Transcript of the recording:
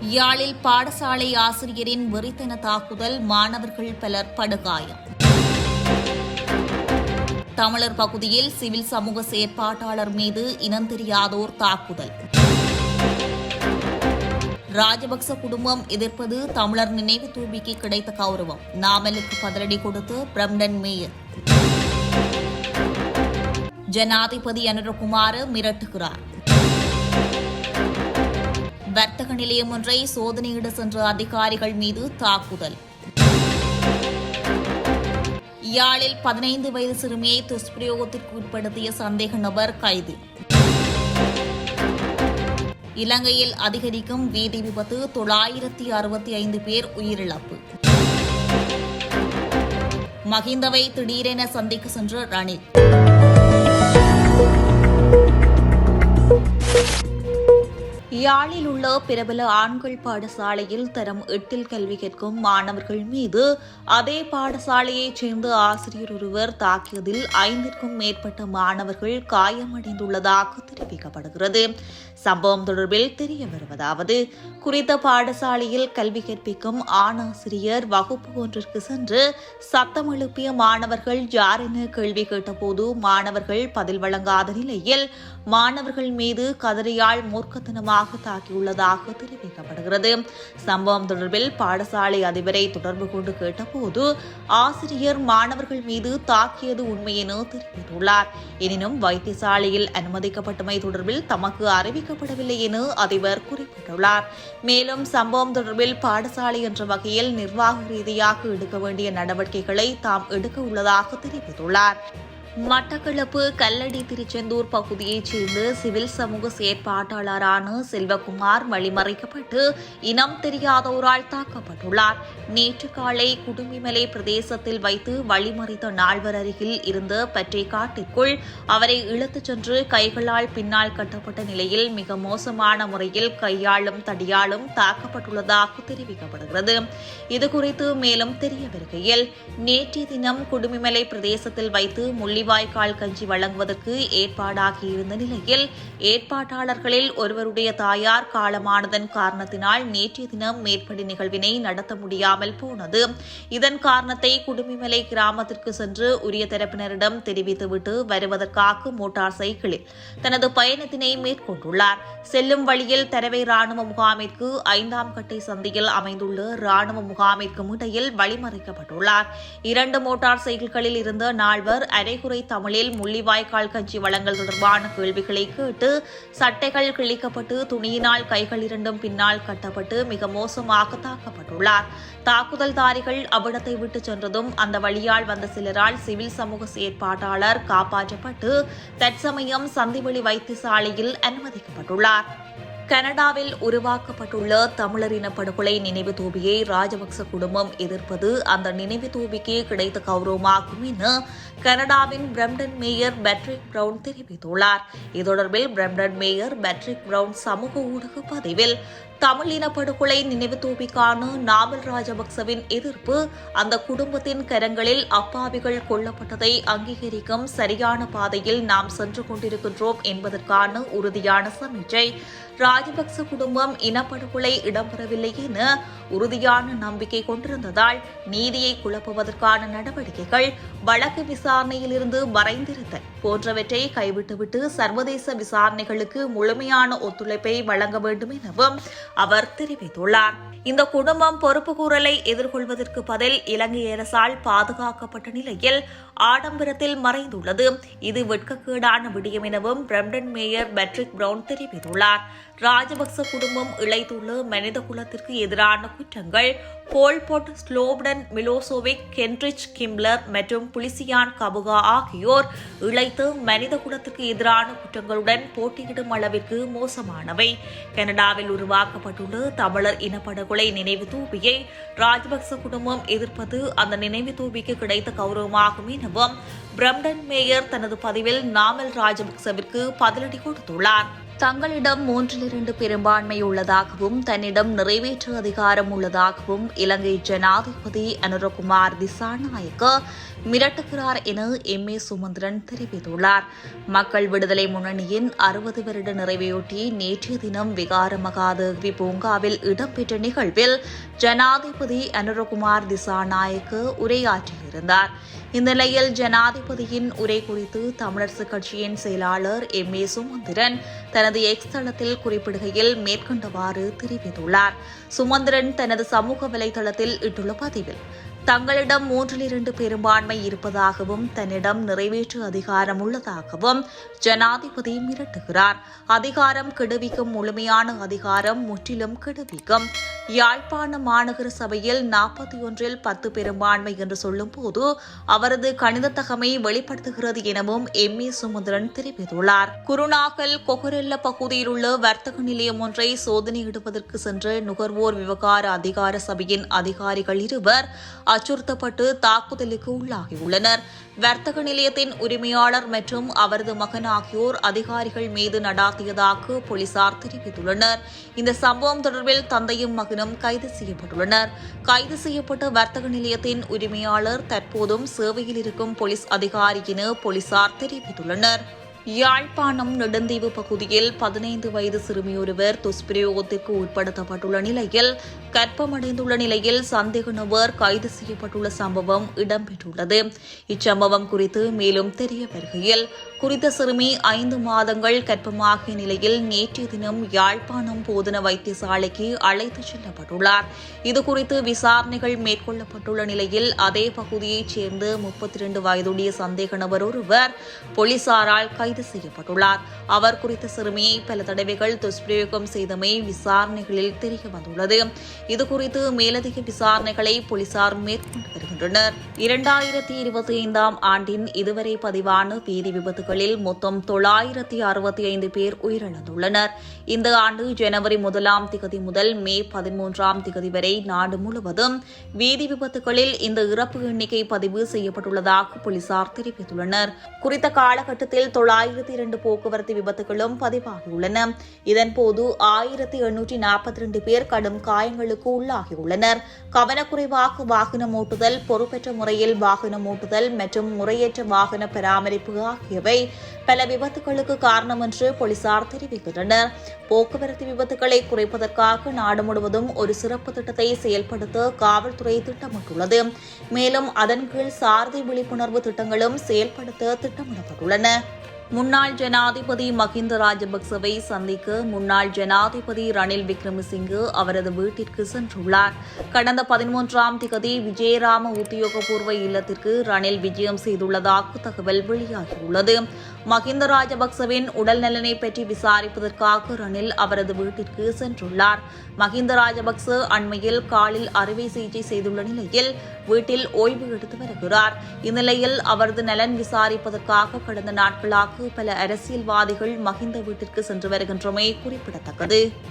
யாழில் பாடசாலை ஆசிரியரின் வெறித்தன தாக்குதல் மாணவர்கள் பலர் படுகாயம். தமிழர் பகுதியில் சிவில் சமூக செயற்பாட்டாளர் மீது இனம் தெரியாதோர் தாக்குதல். ராஜபக்ச குடும்பம் எதிர்ப்பது தமிழர் நினைவு தூபிக்கு கிடைத்த கௌரவம். நாமலுக்கு பதிலடி கொடுத்து பிரம்டன் மேயர். ஜனாதிபதி அனுரகுமார மிரட்டுகிறார். வர்த்தக நிலையம் ஒன்றை சோதனையிட சென்ற அதிகாரிகள் மீது தாக்குதல். யாழில் பதினைந்து வயது சிறுமியை துஷ்பிரயோகத்திற்கு உட்படுத்திய சந்தேக நபர் கைது. இலங்கையில் அதிகரிக்கும் வீதி விபத்து தொள்ளாயிரத்தி அறுபத்தி ஐந்து பேர் உயிரிழப்பு. மகிந்தவை திடீரென சந்திக்க சென்ற ரணில். யாழில் உள்ள பிரபல ஆண்கள் பாடசாலையில் தரம் எட்டில் கல்வி கேட்கும் மாணவர்கள் மீது அதே பாடசாலையைச் சேர்ந்த ஆசிரியர் ஒருவர் தாக்கியதில் ஐந்திற்கும் மேற்பட்ட மாணவர்கள் காயமடைந்துள்ளதாக தெரிவிக்கப்படுகிறது. சம்பவம் தொடர்பில் தெரிய வருவதாவது குறித்த பாடசாலையில் கல்வி கற்பிக்கும் ஆணாசிரியர் வகுப்பு ஒன்றிற்கு சென்று சத்தம் எழுப்பிய மாணவர்கள் யார் என கேள்வி கேட்டபோது மாணவர்கள் பதில் வழங்காத நிலையில் மாணவர்கள் மீது கதறியால் மூர்க்கத்தனமாக தாக்கியுள்ளதாக தெரிவிக்கப்படுகிறது. சம்பவம் தொடர்பில் பாடசாலை அதிபரை தொடர்பு கொண்டு கேட்டபோது ஆசிரியர் மாணவர்கள் மீது தாக்கியது உண்மையென தெரிவித்துள்ளார். எனினும் வைத்தியசாலையில் அனுமதிக்கப்பட்டமை தொடர்பில் தமக்கு அறிவிக்கப்படவில்லை என அதிபர் குறிப்பிட்டுள்ளார். மேலும் சம்பவம் தொடர்பில் பாடசாலை என்ற வகையில் நிர்வாக ரீதியாக எடுக்க வேண்டிய நடவடிக்கைகளை தாம் எடுக்க உள்ளதாக தெரிவித்துள்ளார். மட்டக்களப்பு கல்லடி திருச்செந்தூர் பகுதியைச் சேர்ந்த சிவில் சமூக செயற்பாட்டாளரான செல்வகுமார் வழிமறைக்கப்பட்டு இனம் தெரியாதோரால் தாக்கப்பட்டுள்ளார். நேற்று காலை குடுமிமலை பிரதேசத்தில் வைத்து வழிமறைத்த நால்வர் அருகில் இருந்த பற்றை காட்டிற்குள் அவரை இழுத்துச் சென்று கைகளால் பின்னால் கட்டப்பட்ட நிலையில் மிக மோசமான முறையில் கையாளும் தடியாலும் தாக்கப்பட்டுள்ளதாக தெரிவிக்கப்படுகிறது. இதுகுறித்து மேலும் தெரிய வருகையில் நேற்றைய தினம் குடுமிமலை பிரதேசத்தில் வைத்து முள்ளிவாய்க்கால் கஞ்சி வழங்குவதற்கு ஏற்பாடாகியிருந்த நிலையில் ஏற்பாட்டாளர்களில் ஒருவருடைய தாயார் காலமானதன் காரணத்தினால் நேற்றைய தினம் மேற்படி நிகழ்வினை நடத்த முடியாமல் போனது. இதன் காரணத்தை குடுமிமலை கிராமத்திற்கு சென்று உரிய தரப்பினரிடம் தெரிவித்துவிட்டு வருவதற்காக மோட்டார் சைக்கிளில் தனது பயணத்தினை மேற்கொண்டுள்ளார். செல்லும் வழியில் தரவை ராணுவ முகாமிற்கு ஐந்தாம் கட்டை சந்தையில் அமைந்துள்ள ராணுவ முகாமிற்கும் இடையில் வழிமறைக்கப்பட்டுள்ளார். இரண்டு மோட்டார் சைக்கிள்களில் இருந்த நால்வர் அரைகுறை இலங்கை தமிழில் முள்ளிவாய்க்கால் கஞ்சி வளங்கள் தொடர்பான கேள்விகளை கேட்டு சட்டைகள் கிழிக்கப்பட்டு துணியினால் கைகள் இரண்டும் பின்னால் கட்டப்பட்டு மிக மோசமாக தாக்கப்பட்டுள்ளார். தாக்குதல்தாரிகள் அவ்விடத்தை விட்டு சென்றதும் அந்த வழியால் வந்த சிலரால் சிவில் சமூக செயற்பாட்டாளர் காப்பாற்றப்பட்டு தற்சமயம் சந்திவெளி வைத்தியசாலையில் அனுமதிக்கப்பட்டுள்ளார். கனடாவில் உருவாக்கப்பட்டுள்ள தமிழர் இன படுகொலை நினைவு தூபியை ராஜபக்ச குடும்பம் எதிர்ப்பது. அந்த நினைவு தூபிக்கு கிடைத்த கௌரவமாகும் என கனடாவின் பிரம்டன் மேயர் பேட்ரிக் பிரவுன் தெரிவித்துள்ளார். இது தொடர்பில் பிரம்டன் மேயர் பேட்ரிக் பிரவுன் சமூக ஊடக பதிவில் தமிழ் இனப்படுகொலை நினைவு தூபிக்கான நாமல் ராஜபக்சவின் எதிர்ப்பு அந்த குடும்பத்தின் கரங்களில் அப்பாவிகள் கொல்லப்பட்டதை அங்கீகரிக்கும் சரியான பாதையில் நாம் சென்று கொண்டிருக்கின்றோம் என்பதற்கான உறுதியான சமிச்சை ராஜபக்ச குடும்பம் இனப்படுகொலை இடம்பெறவில்லை என உறுதியான நம்பிக்கை கொண்டிருந்ததால் நீதியை குழப்புவதற்கான நடவடிக்கைகள் வழக்கு விசாரணையிலிருந்து மறைந்திருத்தல் போன்றவற்றை கைவிட்டுவிட்டு சர்வதேச விசாரணைகளுக்கு முழுமையான ஒத்துழைப்பை வழங்க வேண்டும் எனவும் அவர் தெரிவித்துள்ளார். இந்த குடும்பம் பொறுப்பு கூறலை எதிர்கொள்வதற்கு பதில் இலங்கை அரசால் பாதுகாக்கப்பட்ட நிலையில் ஆடம்பரத்தில் மறைந்துள்ளது. இது வெட்கக்கேடான விடயம் எனவும் பிரம்டன் மேயர் பேட்ரிக் பிரவுன் தெரிவித்துள்ளார். ராஜபக்ச குடும்பம் இழைத்துள்ள மனித குலத்திற்கு எதிரான குற்றங்கள். போல்போட் ஸ்லோப்டன் மிலோசோவிக் கென்ரிச் கிம்லர் மற்றும் புலிசியான் கபுகா ஆகியோர் இழைத்து மனித குலத்திற்கு எதிரான குற்றங்களுடன் போட்டியிடும் அளவிற்கு மோசமானவை. கனடாவில் உருவாக்கப்பட்டுள்ள தமிழர் இனப்படுகொலை நினைவு தூபியை ராஜபக்ச குடும்பம் எதிர்ப்பது அந்த நினைவு தூபிக்கு கிடைத்த கௌரவமாகும் எனவும் பிரம்டன் மேயர் தனது பதிவில் நாமல் ராஜபக்சவிற்கு பதிலடி கொடுத்துள்ளார். தங்களிடம் மூன்றில் இரண்டு பெரும்பான்மை உள்ளதாகவும் தன்னிடம் நிறைவேற்று அதிகாரம் உள்ளதாகவும் இலங்கை ஜனாதிபதி அனுரகுமார் திசாநாயக்க மிரட்டுகிறார் என எம். ஏ. சுமந்திரன் தெரிவித்துள்ளார். மக்கள் விடுதலை முன்னணியின் அறுபது வருட நிறைவையொட்டி நேற்றைய தினம் விகார மகாதேவி பூங்காவில் இடம்பெற்ற நிகழ்வில் ஜனாதிபதி அனுரகுமார் திசாநாயக்கு உரையாற்றியிருந்தார். இந்நிலையில் ஜனாதிபதியின் உரை குறித்து தமிழரசு கட்சியின் செயலாளர் எம். ஏ. சுமந்திரன் தனது எக்ஸ் தளத்தில் குறிப்பிடுகையில் மேற்கொண்டவாறு தெரிவித்துள்ளார். சுமந்திரன் தனது சமூக வலைதளத்தில் இட்டுள்ள பதிவில் தங்களிடம் மூன்றில் இரண்டு பெரும்பான்மை இருப்பதாகவும் தன்னிடம் நிறைவேற்று அதிகாரம் உள்ளதாகவும் ஜனாதிபதி மிரட்டுகிறார். அதிகாரம் கெடுவிக்கும் முழுமையான அதிகாரம் முற்றிலும் கெடுவிக்கும். யாழ்ப்பாண மாநகர சபையில் நாற்பத்தி ஒன்றில் பத்து பெரும்பான்மை என்று சொல்லும்போது அவரது கணித தகமை வெளிப்படுத்துகிறது எனவும் எம். ஏ. சுமந்திரன் தெரிவித்துள்ளார். குருநாகல் கொகரெல்ல பகுதியில் உள்ள வர்த்தக நிலையம் ஒன்றை சோதனையிடுவதற்கு சென்ற நுகர்வோர் விவகார அதிகார சபையின் அதிகாரிகள் இருவர் அச்சுறுத்தப்பட்டு தாக்குதலுக்கு உள்ளாகியுள்ளனர். வர்த்தக நிலையத்தின் உரிமையாளர் மற்றும் அவரது மகன் ஆகியோர் அதிகாரிகள் மீது நடாத்தியதாக போலீசார் தெரிவித்துள்ளனர். இந்த சம்பவம் தொடர்பில் தந்தையும் மகனும் கைது செய்யப்பட்டுள்ளனர். கைது செய்யப்பட்ட வர்த்தக நிலையத்தின் உரிமையாளர் தற்போதும் சேவையில் இருக்கும் போலீஸ் அதிகாரி என போலீசார் தெரிவித்துள்ளனர். யாழ்ப்பாணம் நெடுந்தீவு பகுதியில் பதினைந்து வயது சிறுமியொருவர் துஷ்பிரயோகத்திற்கு உட்படுத்தப்பட்டுள்ள நிலையில் கற்பமடைந்துள்ள நிலையில் சந்தேக நபர் கைது செய்யப்பட்டுள்ள சம்பவம் இடம்பெற்றுள்ளது. இச்சம்பவம் குறித்து மேலும் தெரிய வருகையில் குறித்த சிறுமி ஐந்து மாதங்கள் கற்பமாகிய நிலையில் நேற்றைய தினம் யாழ்ப்பாணம் போதன வைத்தியசாலைக்கு அழைத்துச் செல்லப்பட்டுள்ளார். இதுகுறித்து விசாரணைகள் மேற்கொள்ளப்பட்டுள்ள நிலையில் அதே பகுதியைச் சேர்ந்த முப்பத்தி இரண்டு வயதுடைய சந்தேக நபர் ஒருவர் போலீசாரால் கைது செய்யப்பட்டுள்ளார். அவர் குறித்த சிறுமியை பல தடவைகள் துஷ்பிரயோகம் செய்தமை விசாரணைகளில் தெரிய வந்துள்ளது. இதுகுறித்து மேலதிக விசாரணைகளை போலீசார் மேற்கொண்டு வருகின்றனர். இரண்டாயிரத்தி இருபத்தி ஐந்தாம் ஆண்டின் இதுவரை பதிவான வீதி விபத்துகளில் மொத்தம் தொள்ளாயிரத்தி அறுபத்தி ஐந்து பேர் உயிரிழந்துள்ளனர். இந்த ஆண்டு ஜனவரி முதலாம் திகதி முதல் மே பதிமூன்றாம் திகதி வரை நாடு முழுவதும் வீதி விபத்துகளில் இந்த இறப்பு எண்ணிக்கை பதிவு செய்யப்பட்டுள்ளதாக போலீசார் தெரிவித்துள்ளனர். குறித்த காலகட்டத்தில் தொள்ளாயிரத்தி இரண்டு போக்குவரத்து விபத்துகளும் பதிவாகியுள்ளன. இதன்போது ஆயிரத்தி எண்ணூற்றி நாற்பத்தி இரண்டு பேர் கடும் காயங்களுக்கு உள்ளாகியுள்ளனர். கவனக்குறைவாக வாகனம் ஓட்டுதல் பொறுப்பற்ற முறையில் வாகனம் ஓட்டுதல் மற்றும் முறையற்ற வாகன பராமரிப்பு ஆகியவை பல விபத்துகளுக்கு காரணம் என்று போலீசார் தெரிவிக்கின்றனர் போக்குவரத்து விபத்துகளை குறைப்பதற்காக நாடு முழுவதும் ஒரு சிறப்பு திட்டத்தை செயல்படுத்த காவல்துறை திட்டமிட்டுள்ளது. மேலும் அதன் கீழ் சாரதி விழிப்புணர்வு திட்டங்களும் செயல்படுத்த திட்டமிடப்பட்டுள்ளன. முன்னாள் ஜனாதிபதி மஹிந்த ராஜபக்சவை சந்திக்க முன்னாள் ஜனாதிபதி ரணில் விக்ரமசிங்கே அவரது வீட்டிற்கு சென்றுள்ளார். கடந்த பதிமூன்றாம் திகதி விஜயராம உத்தியோகபூர்வ இல்லத்திற்கு ரணில் விஜயம் செய்துள்ளதாக தகவல் வெளியாகியுள்ளது. மஹிந்த ராஜபக்சவின் உடல் நலனை பற்றி விசாரிப்பதற்காக ரணில் அவரது வீட்டிற்கு சென்றுள்ளார். மஹிந்த ராஜபக்ச அண்மையில் காலில் அறுவை சிகிச்சை செய்துள்ள நிலையில் வீட்டில் ஓய்வு எடுத்து வருகிறார். இந்நிலையில் அவரது நலன் விசாரிப்பதற்காக கடந்த நாட்களாக பல அரசியல்வாதிகள் மஹிந்த வீட்டிற்கு சென்று வருகின்றமை குறிப்பிடத்தக்கது.